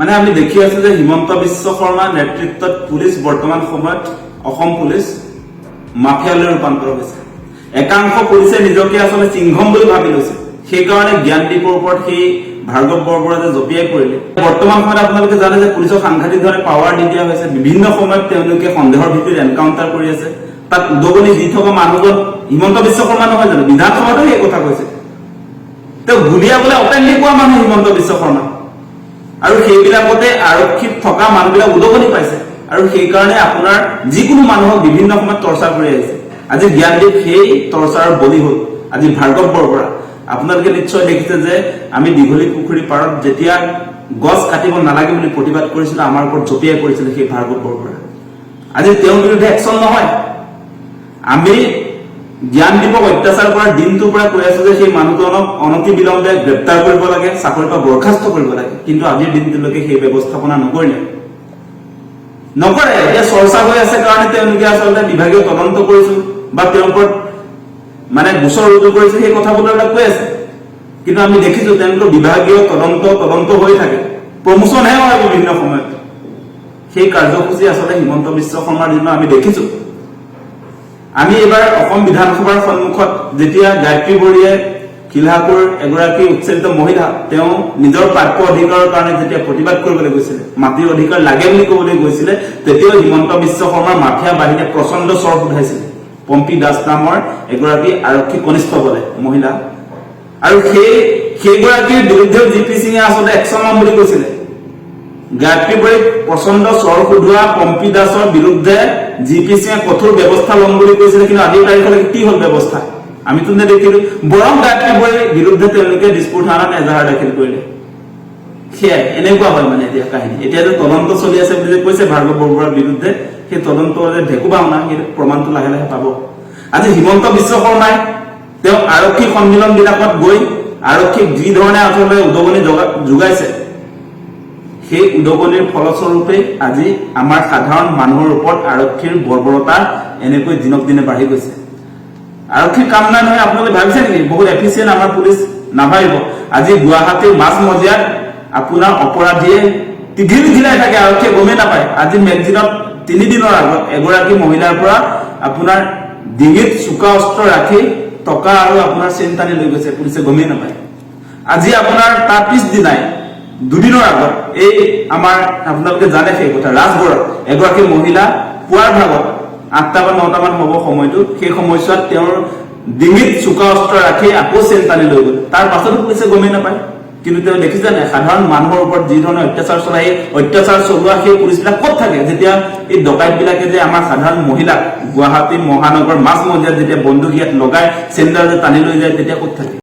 মানে আমি দেখি আছো যে হিমন্ত বিশ্ব শৰ্মাৰ নেতৃত্বত পুলিচ বৰ্তমান সময়ত অসম পুলিচ মাফিয়ালৈ ৰূপান্তৰ হৈছে। একাংশ পুলিচে নিজকে আচলতে চিংঘম বুলি ভাবি লৈছে। সেইকাৰণে জ্ঞানদীপৰ ওপৰত সেই ভাৰ্গৱ বৰবৰা যে জঁপিয়াই পৰিলে। বৰ্তমান সময়ত আপোনালোকে জানে যে পুলিচক সাংঘাতিক ধৰণে পাৱাৰ দি দিয়া হৈছে। বিভিন্ন সময়ত তেওঁলোকে সন্দেহৰ ভিত্তিত এনকাউণ্টাৰ কৰি আছে। তাত উদগনি দি থকা মানুহজন হিমন্ত বিশ্ব শৰ্মা নহয় জানো? বিধানসভাতো সেই কথা কৈছে। তেওঁ গুলিয়াবলৈ অপেনলি কোৱা মানুহ হিমন্ত বিশ্ব শৰ্মা। আৰু সেইবিলাকতে আৰক্ষীত থকা মানুহবিলাক উদগনি পাইছে। আৰু সেইকাৰণে আপোনাৰ যিকোনো মানুহক বিভিন্ন সময়ত টৰ্চাৰ কৰি আহিছে। আজি জ্ঞানদীপ সেই টৰ্চাৰৰ বলি হ'ল। আজি ভাৰ্গৱ বৰবৰা আপোনালোকে নিশ্চয় দেখিছে যে আমি দীঘলী পুখুৰী পাৰত যেতিয়া গছ কাটিব নালাগে বুলি প্ৰতিবাদ কৰিছিলো আমাৰ ওপৰত জঁপিয়াই পৰিছিলে সেই ভাৰ্গৱ বৰবৰা আজি তেওঁৰ বিৰুদ্ধে একশ্যন নহয়। আমি জ্ঞানদীপক অত্যাচাৰ কৰাৰ দিনটোৰ পৰা কৈ আছো যে সেই মানুহজনক অনতি বিলম্বে গ্ৰেপ্তাৰ কৰিব লাগে, চাকৰিৰ পৰা বৰ্খাস্ত কৰিব লাগে। কিন্তু আজিৰ দিনটোলৈকে সেই ব্যৱস্থাপনা নকৰিলে। নকৰে, এতিয়া চৰ্চা হৈ আছে কাৰণে তেওঁলোকে আচলতে বিভাগীয় তদন্ত কৰিছো বা তেওঁৰ মানে গোচৰ ৰুজু কৰিছে, সেই কথাবিলাক কৈ আছে। কিন্তু আমি দেখিছো তেওঁলোকৰ বিভাগীয় তদন্ত তদন্ত হৈ থাকে। প্ৰমোচনহে হয় বিভিন্ন সময়ত। সেই কাৰ্যসূচী আচলতে হিমন্ত বিশ্ব শৰ্মাৰ দিনত আমি দেখিছো। আমি এইবাৰ অসম বিধানসভাৰ সন্মুখত যেতিয়া গায়ত্ৰী বড়িয়ে শিলহাপুৰ এগৰাকী উচ্চাৰিত মহিলা তেওঁ নিজৰ প্ৰাপ্য অধিকাৰৰ কাৰণে যেতিয়া প্ৰতিবাদ কৰিবলৈ গৈছিলে মাটিৰ অধিকাৰ লাগে বুলি ক'বলৈ গৈছিলে তেতিয়াও হিমন্ত বিশ্ব শৰ্মাৰ মাফিয়া বাহিনীয়ে প্ৰচণ্ড স্বৰ উঠাইছিলে। পম্পী দাস নামৰ এগৰাকী আৰক্ষী কনিষ্টবলে মহিলা। আৰু সেই সেইগৰাকীৰ বিৰুদ্ধেও জি পি সিঙে আচলতে একশ্যন ল'ম বুলি কৈছিলে। গায়ত্ৰী বড়িক প্ৰচণ্ড স্বৰ সোধোৱা পম্পী দাসৰ বিৰুদ্ধে জি পি সিঙে কঠোৰ ব্যৱস্থা ল'ম বুলি কৈছিলে কিন্তু আজিৰ তাৰিখলৈকে কি হ'ল ব্যৱস্থা আমিতো নেদেখিলো বৰং গায়ত্ৰী বড়িৰ বিৰুদ্ধে তেওঁলোকে দিছপুৰ থানাত এজাহাৰ দাখিল কৰিলে সেয়াই এনেকুৱা হয় মানে এতিয়া কাহিনী। এতিয়া যে তদন্ত চলি আছে বুলি কৈছে ভাৰ্গৱ বৰবৰাৰ বিৰুদ্ধে, সেই তদন্ত যে ঢেকু ভাওনা সেই প্ৰমাণটো লাহে লাহে পাব। আজি হিমন্ত বিশ্ব শৰ্মাই তেওঁ আৰক্ষী সন্মিলন বিলাকত গৈ আৰক্ষীক যি ধৰণে আচলতে উদগনি যোগাইছে। সেই উদগনিৰ ফলস্বৰূপে আজি আমাৰ সাধাৰণ মানুহৰ ওপৰত আৰক্ষীৰ বৰ্বৰতা এনেকৈ দিনক দিনে বাঢ়ি গৈছে। আৰক্ষীৰ কাম নাই নহয়, আপোনালোকে ভাবিছে নেকি? বহুত এফিচিয়েণ্ট আমাৰ পুলিচ নাভাবিব। আজি গুৱাহাটীৰ মাজমজিয়াত আপোনাৰ অপৰাধীয়ে টিঘিল ঘিলাই থাকে, আৰক্ষীয়ে গমেই নাপায়। আজি মেগজিনত তিনিদিনৰ আগত এগৰাকী মহিলাৰ পৰা আপোনাৰ ডিঙিত চোকা অস্ত্ৰ ৰাখি টকা আৰু আপোনাৰ চেইন টানি লৈ গৈছে, পুলিচে গমেই নাপায়। আজি আপোনাৰ তাৰ পিছদিনাই দুদিনৰ আগত এই আমাৰ আপোনালোকে জানে সেই কথা, ৰাজগড়ত এগৰাকী মহিলা পুৱাৰ ভাগত আঠটা বা নটা মান হ'ব সময়টো সেই সময়ছোৱাত তেওঁৰ ডিঙিত চোকা অস্ত্ৰ ৰাখি আকৌ চেইন টানি লৈ গ'ল। তাৰ পাছতো পুলিচে গমেই নাপায়। কিন্তু তেওঁ দেখিছে নাই সাধাৰণ মানুহৰ ওপৰত যি ধৰণে অত্যাচাৰ চলাই, অত্যাচাৰ চলোৱা সেই পুলিচবিলাক ক'ত থাকে? যেতিয়া এই ডকাইত বিলাকে যে আমাৰ সাধাৰণ মহিলাক গুৱাহাটী মহানগৰ, মাজ মজিয়াত যেতিয়া বন্দুক ইয়াত লগাই চেণ্ডাৰ যে টানি লৈ যায়, তেতিয়া ক'ত থাকে?